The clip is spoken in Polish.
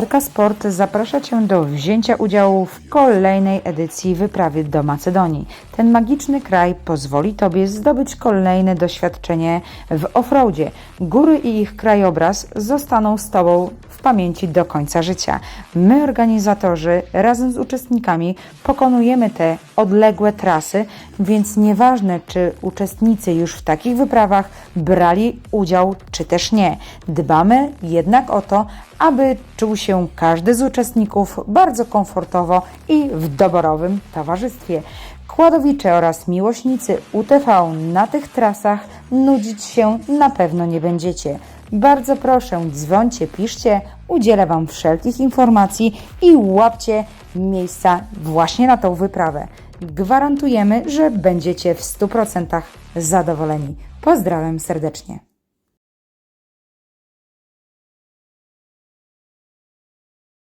RK Sport zaprasza Cię do wzięcia udziału w kolejnej edycji wyprawy do Macedonii. Ten magiczny kraj pozwoli Tobie zdobyć kolejne doświadczenie w offroadzie. Góry i ich krajobraz zostaną z Tobą w pamięci do końca życia. My, organizatorzy, razem z uczestnikami pokonujemy te odległe trasy, więc nieważne, czy uczestnicy już w takich wyprawach brali udział, czy też nie. Dbamy jednak o to, aby czuł się każdy z uczestników bardzo komfortowo i w doborowym towarzystwie. Kładowicze oraz miłośnicy UTV na tych trasach nudzić się na pewno nie będziecie. Bardzo proszę, dzwońcie, piszcie, udzielę Wam wszelkich informacji i łapcie miejsca właśnie na tą wyprawę. Gwarantujemy, że będziecie w 100% zadowoleni. Pozdrawiam serdecznie.